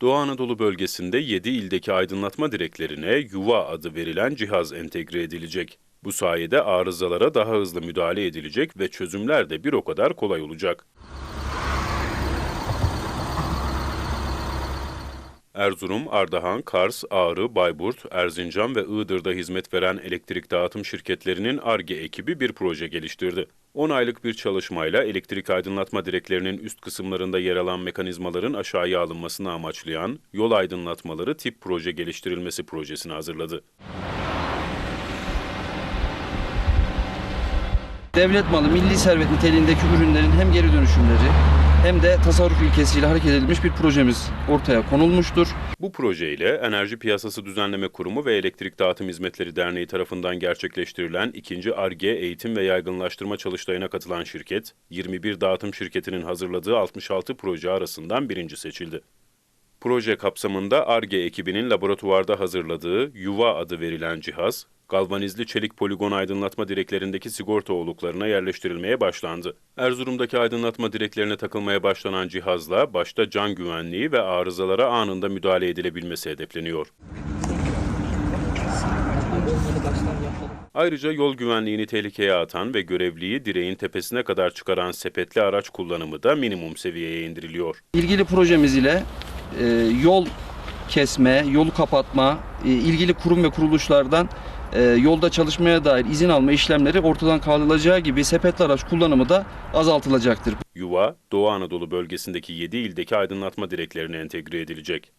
Doğu Anadolu bölgesinde 7 ildeki aydınlatma direklerine Yuva adı verilen cihaz entegre edilecek. Bu sayede arızalara daha hızlı müdahale edilecek ve çözümler de bir o kadar kolay olacak. Erzurum, Ardahan, Kars, Ağrı, Bayburt, Erzincan ve Iğdır'da hizmet veren elektrik dağıtım şirketlerinin ARGE ekibi bir proje geliştirdi. 10 aylık bir çalışmayla elektrik aydınlatma direklerinin üst kısımlarında yer alan mekanizmaların aşağıya alınmasını amaçlayan yol aydınlatmaları tip proje geliştirilmesi projesini hazırladı. Devlet malı, milli servet niteliğindeki ürünlerin hem geri dönüşümleri hem de tasarruf ilkesiyle hareket edilmiş bir projemiz ortaya konulmuştur. Bu projeyle Enerji Piyasası Düzenleme Kurumu ve Elektrik Dağıtım Hizmetleri Derneği tarafından gerçekleştirilen ikinci ARGE eğitim ve yaygınlaştırma çalıştayına katılan şirket, 21 dağıtım şirketinin hazırladığı 66 proje arasından birinci seçildi. Proje kapsamında ARGE ekibinin laboratuvarda hazırladığı Yuva adı verilen cihaz, galvanizli çelik poligon aydınlatma direklerindeki sigorta oluklarına yerleştirilmeye başlandı. Erzurum'daki aydınlatma direklerine takılmaya başlanan cihazla başta can güvenliği ve arızalara anında müdahale edilebilmesi hedefleniyor. Ayrıca yol güvenliğini tehlikeye atan ve görevliyi direğin tepesine kadar çıkaran sepetli araç kullanımı da minimum seviyeye indiriliyor. İlgili projemiz ile e, yol kesme, yolu kapatma, e, ilgili kurum ve kuruluşlardan e, yolda çalışmaya dair izin alma işlemleri ortadan kaldırılacağı gibi sepetli araç kullanımı da azaltılacaktır. Yuva, Doğu Anadolu bölgesindeki 7 ildeki aydınlatma direklerine entegre edilecek.